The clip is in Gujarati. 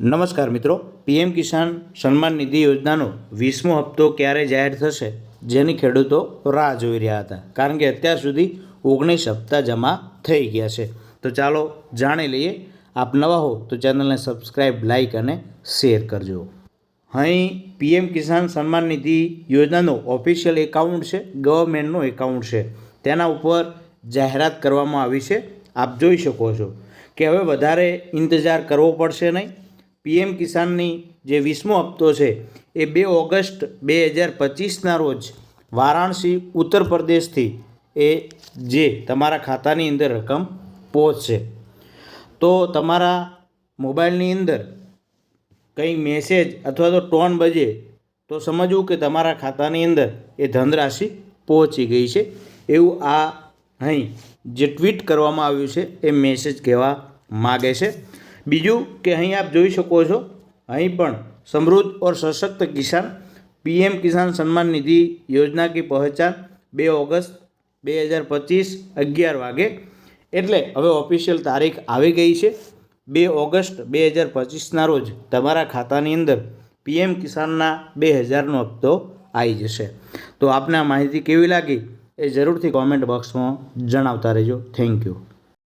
નમસ્કાર મિત્રો, પીએમ કિસાન સન્માન નિધિ યોજનાનો વીસમો હપ્તો ક્યારે જાહેર થશે? જેની ખેડૂતો રાહ જોઈ રહ્યા હતા. કારણ કે અત્યાર સુધી ઓગણીસ હપ્તા જમા થઈ ગયા છે. તો ચાલો જાણી લઈએ. આપ નવા હો તો ચેનલને સબસ્ક્રાઈબ લાઇક અને શેર કરજો. અહીં પીએમ કિસાન સન્માન નિધિ યોજનાનો ઓફિશિયલ એકાઉન્ટ છે, ગવર્મેન્ટનું એકાઉન્ટ છે. તેના ઉપર જાહેરાત કરવામાં આવી છે. આપ જોઈ શકો છો કે હવે વધારે ઇંતજાર કરવો પડશે નહીં. પીએમ કિસાનની જે વીસમો હપ્તો છે, એ બે ઓગસ્ટ બે હજાર પચીસના રોજ વારાણસી, ઉત્તર પ્રદેશથી એ જે તમારા ખાતાની અંદર રકમ પહોંચશે. તો તમારા મોબાઈલની અંદર કંઈ મેસેજ અથવા તો ટોન બજે તો સમજવું કે તમારા ખાતાની અંદર એ ધનરાશિ પહોંચી ગઈ છે. એવું આ અહીં જે ટ્વીટ કરવામાં આવ્યું છે, એ મેસેજ કહેવા માગે છે. બીજું કે અહીં આપ જોઈ શકો છો, અહીં પણ સમૃદ્ધ ઓર સશક્ત કિસાન, પીએમ કિસાન સન્માન નિધિ યોજના કી પહચાન બે ઓગસ્ટ બે હજાર પચીસ અગિયાર વાગે. એટલે હવે ઓફિશિયલ તારીખ આવી ગઈ છે, બે ઓગસ્ટ બે હજાર પચીસના રોજ તમારા ખાતાની અંદર પીએમ કિસાનના બે હજારનો હપ્તો આવી જશે. તો આપને આ માહિતી કેવી લાગી એ જરૂરથી કોમેન્ટ બોક્સમાં જણાવતા રહેજો. Thank you